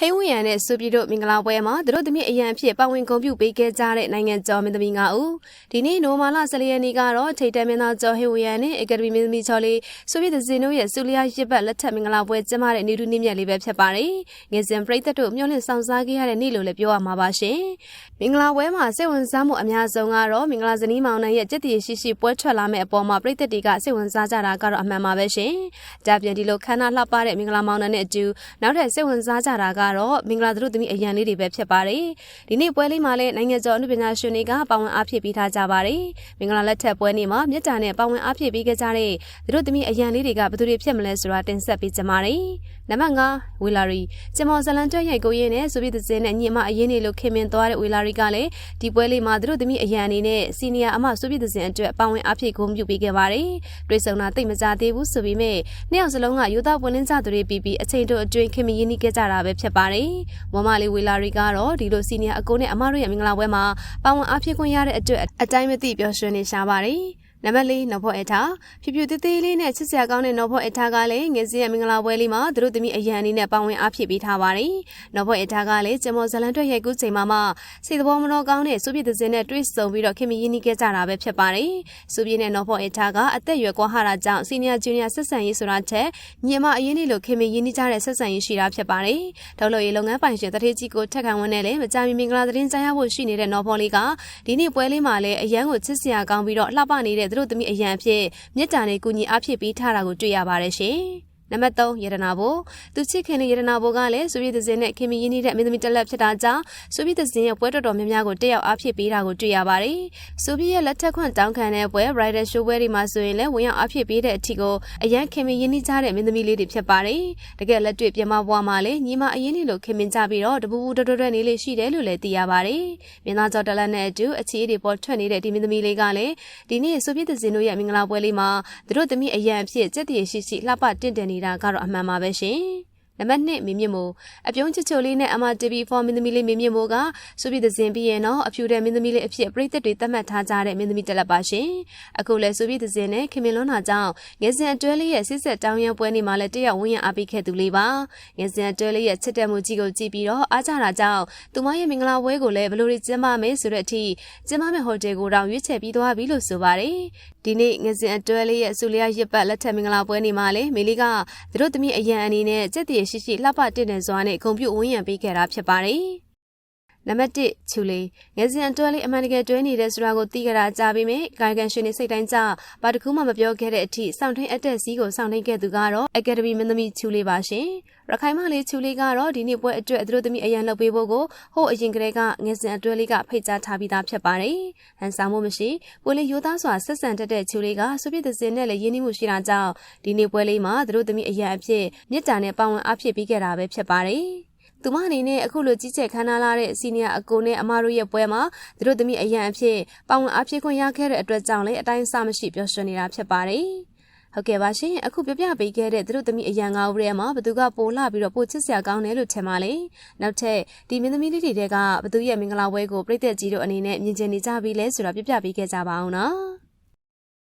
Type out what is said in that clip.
ဟိန်းဝရံနဲ့စူပြည်တို့မင်္ဂလာပွဲမှာသူတို့သမီးအရန်အဖြစ်ပါဝင်ဂုဏ်ပြုပေးခဲ့ကြတဲ့နိုင်ငံကျော်မင်းသမီး9ဦးဒီနေ့နိုမာလာ14ရက်နေ့ကတော့ထိတ်တဲမင်းသားကျော်ဟိန်းဝရံနဲ့အကယ်ဒမီမင်းသမီးချော်လေးစူပြည်သူစင်တို့ရဲ့စူလျာရစ်ပတ်လက်ထက်မင်္ဂလာပွဲကျင်းပတဲ့နေတူနေ့မြတ်လေးပဲဖြစ်ပါတယ်ငယ်စဉ်ပရိသတ်တို့မျှော်လင့်ဆောင်စားခဲ့ရတဲ့နေ့လို့လည်းပြောရမှာပါရှင်မင်္ဂလာပွဲမှာစိတ်ဝင်စားမှုအများဆုံးကတော့မင်္ဂလာဇနီးမောင်နှံရဲ့ကြက်တည်ရှိရှိပွဲထွက်လာမယ့်အပေါ်မှာပရိသတ်တွေကစိတ်ဝင်စားကြတာကတော့အမှန်ပါပဲရှင်ဒါပြန်ဒီလိုခမ်းနားလှပတဲ့မင်္ဂလာမောင်နှံနဲ့အတူနောက်ထပ်စိတ်ဝင်စားကြတာကတော့မင်္ဂလာသူတို့သမီးအရန်လေးတွေပဲဖြစ်ပါတယ်။ဒီနေ့ပွဲလေးမှာလည်းနိုင်ငံကျော်အမှုပညာရှင်တွေကပါဝင်အားဖြည့်ပေးထားကြပါတယ်။မင်္ဂလာလက်ထက်ပွဲနေ့မှာမြတ်တာနဲ့ပါဝင်အားဖြည့်ပေးခဲ့ကြတဲ့သူတို့သမီးအရန်လေးတွေကဘယ်သူတွေဖြစ်မလဲဆိုတာတင်ဆက်ပေးကြပါမယ်။နံပါတ်5ဝီလာရီကျမော်ဇလန်တွဲရိုက်ကိုရင်းနဲ့ဆိုဗီယက်ဇင်းနဲ့ညီမအရင်နေလို့ခင်မင်သွားတဲ့ဝီလာရီကလည်းဒီပွဲလေးမှာသူတို့သမီးအရန်အနေနဲ့စီနီယာအမဆိုဗီယက်ဇင်းအတွက်ပါဝင်အားဖြည့်ဂုဏ်ပြုပေးခဲ့ပါတယ်။တွေ့ဆုံတာတိတ်မကြသေးဘူးဆိုပေမဲ့နှစ်ယောက်စလုံးကယူသားပွင့်လင်းကြသူတွေပြီးပြီးအချိန်တို့အတွင်းခင်မင်ရင်းနှီးခဲ့ကြတာပဲဖြစ်ပါတယ်။မမလေးဝီလာရီကတော့ဒီလိုစီနီယာအကိုနဲ့အမတို့ရဲ့မင်္ဂလာပွဲမှာပါဝင်အားဖြည့်ခွင့်ရတဲ့အတွက်အတိုင်းမသိပျော်ရွှင်နေရှာပါတယ်။ နံပါတ်၄နော်ဖော့အထားဖြူဖြူသေးသေးလေးနဲ့ချစ်စရာကောင်းတဲ့နော်ဖော့အထားကလည်းငယ်စဉ်ရဲ့မင်္ဂလာပွဲလေးမှာသူတို့သမီးအရန်အနေနဲ့ပါဝင်အားဖြည့်ပေးထားပါတယ်။နော်ဖော့အထားကလည်းကျမောဇလန်တွက်ရိုက်ကူးချိန်မှာမှစိတ်သဘောမတော်ကောင်းတဲ့စူပြည့်သစင်နဲ့တွေ့ဆုံပြီးတော့ခင်မင်းရင်းနှီးခဲ့ကြတာပဲဖြစ်ပါတယ်။စူပြည့်နဲ့နော်ဖော့အထားကအသက်အရွယ်ကွာဟတာကြောင့်စီနီယာဂျူနီယာဆက်ဆံရေးဆိုတာချက်ညီမအရင်နေ့လိုခင်မင်းရင်းနှီးကြတဲ့ဆက်ဆံရေးရှိတာဖြစ်ပါတယ်။ဒေါက်လို့ရေလုပ်ငန်းပိုင်ရှင်တထေးကြီးကိုထက်ခံဝန်နဲ့လည်းမကြမီမင်္ဂလာသတင်းကြားရဖို့ရှိနေတဲ့နော်ဖော့လေးကဒီနေ့ပွဲလေးမှာလည်းအရန်ကိုချစ်စရာကောင်းပြီးတော့လှပနေတဲ့သူတို့သမီးအရန်အဖြစ်မြစ်တာနဲ့ကုညီအဖြစ်ပေးထားတာကိုတွေ့ရပါတယ်ရှင်။ နံပါတ်3ရတနာဘိုသူချစ်ခင်တဲ့ရတနာဘိုကလည်းဆိုဗီယက်သဇင်နဲ့ခင်မီရင်းနှီးတဲ့အမင်းသမီးတက်လက်ဖြစ်တာကြောင့်ဆိုဗီယက်သဇင်ရဲ့ပွဲတော်တော်များများကိုတက်ရောက်အားဖြည့်ပေးတာကိုတွေ့ရပါတယ်။ဆိုဗီယက်လက်ထက်ခွင့်တောင်းခံတဲ့ပွဲ Rider Show ပွဲတွေမှာဆိုရင်လည်းဝင်ရောက်အားဖြည့်ပေးတဲ့အထီကိုအရန်ခင်မီရင်းနှီးကြတဲ့မင်းသမီးလေးတွေဖြစ်ပါတယ်။တကယ်လက်တွေ့ပြင်မဘွားမှာလည်းညီမအရင်လေးလိုခင်မင်ကြပြီးတော့တပူပူတော်တော်နေလေးရှိတယ်လို့လည်းသိရပါတယ်။မြင်းသားကျော်တလက်နဲ့အတူအခြေအေးတွေပေါ်ထွက်နေတဲ့ဒီမင်းသမီးလေးကလည်းဒီနေ့ဆိုဗီယက်သဇင်တို့ရဲ့မင်္ဂလာပွဲလေးမှာသူတို့သမီးအရန်အဖြစ်စက်တည်ရှိရှိလှပတင့်တယ်နေတာကတော့အမှန်ပါပဲရှင် နံပါတ်1မင်းမြင့်မို့အပြုံးချစ်ချိုလေးနဲ့အမ TV4 မင်းသမီးလေးမင်းမြင့်မို့ကစုပြည်သဇင်ပြီးရင်တော့အဖြူတဲ့မင်းသမီးလေးအဖြစ်ပြိသက်တွေသတ်မှတ်ထားကြတဲ့မင်းသမီးတက်လက်ပါရှင်အခုလဲစုပြည်သဇင်နဲ့ခင်မင်လွန်းနာကြောင့်ငယ်စဉ်အတွဲလေးရဲ့စစ်ဆက်တောင်းရပွဲနေမှာလဲတယောက်ဝင်းရအားပေးခဲ့သူလေးပါငယ်စဉ်အတွဲလေးရဲ့ချစ်တဲ့မှုကြီးကိုကြည့်ပြီးတော့အားကြတာကြောင့်သူမရဲ့မင်္ဂလာပွဲကိုလည်းဘလို့ကျင်းပမယ်ဆိုတဲ့အထိကျင်းပမယ့်ဟိုတယ်ကိုတောင်ရွေးချယ်ပြီးသွားပြီလို့ဆိုပါတယ်ဒီနေ့ငစဉ်အတွဲလေးရဲ့အဆူလျာရစ်ပတ်လက်ထက်မင်္ဂလာပွဲနေမှာလေမေလေးကသူတို့သမီးအရန်အနေနဲ့စက်တည်ရှိရှိလှပတင့်တဲ့ဇွာနဲ့ဂုံပြုတ်ဝန်းရံပေးခဲ့တာဖြစ်ပါတယ် နံပါတ်1ချူလေးငယ်စဉ်အတွဲလေးအမှန်တကယ်တွဲနေတဲ့ဆိုတာကိုသိကြတာကြားပြီးမြကာကန်ရှင်နေစိတ်တိုင်းကြဘာတခုမှမပြောခဲ့တဲ့အထိစောင့်ထိန်အတက်စီးကိုစောင့်ထိန်ခဲ့သူကတော့အကယ်ဒမီမင်းသမီးချူလေးပါရှင်ရခိုင်မလေးချူလေးကတော့ဒီနေ့ပွဲအတွက်သူတို့သမီးအရန်လုပ်ပေးဖို့ကိုဟိုအရင်ကတည်းကငယ်စဉ်အတွဲလေးကဖိတ်ကြားထားပြီးသားဖြစ်ပါတယ်ဟန်ဆောင်မှုမရှိပွဲလေးရိုးသားစွာဆက်ဆံတတ်တဲ့ချူလေးကဆိုပြစ်သစင်နဲ့လည်းရင်းနှီးမှုရှိတာကြောင့်ဒီနေ့ပွဲလေးမှာသူတို့သမီးအရန်အဖြစ်မြစ်တာနဲ့ပါဝင်အဖြစ်ပြီးခဲ့တာပဲဖြစ်ပါတယ် သူမအနေနဲ့အခုလိုကြီးကျယ်ခမ်းနားလာတဲ့စီနီယာအကိုနဲ့အမတို့ရဲ့ပွဲမှာသူတို့သမီးအရန်အဖြစ်ပါဝင်အားဖြည့်ခွင့်ရခဲ့တဲ့အတွက်ကြောင့်လည်းအတိုင်းအဆမရှိပျော်ရွှင်နေတာဖြစ်ပါတယ်။ဟုတ်ကဲ့ပါရှင်အခုပြပြပေးခဲ့တဲ့သူတို့သမီးအရန်ငါးဦးရဲမှာဘသူကပိုလာပြီးတော့ပိုချစ်စရာကောင်းတယ်လို့ထင်ပါလေနောက်ထပ်ဒီမင်းသမီးလေးတွေကဘသူရဲ့မင်္ဂလာပွဲကိုပြည်သက်ကြီးတို့အနေနဲ့မြင်ကျင်နေကြပြီလဲဆိုတော့ပြပြပေးခဲ့ကြပါအောင်နော်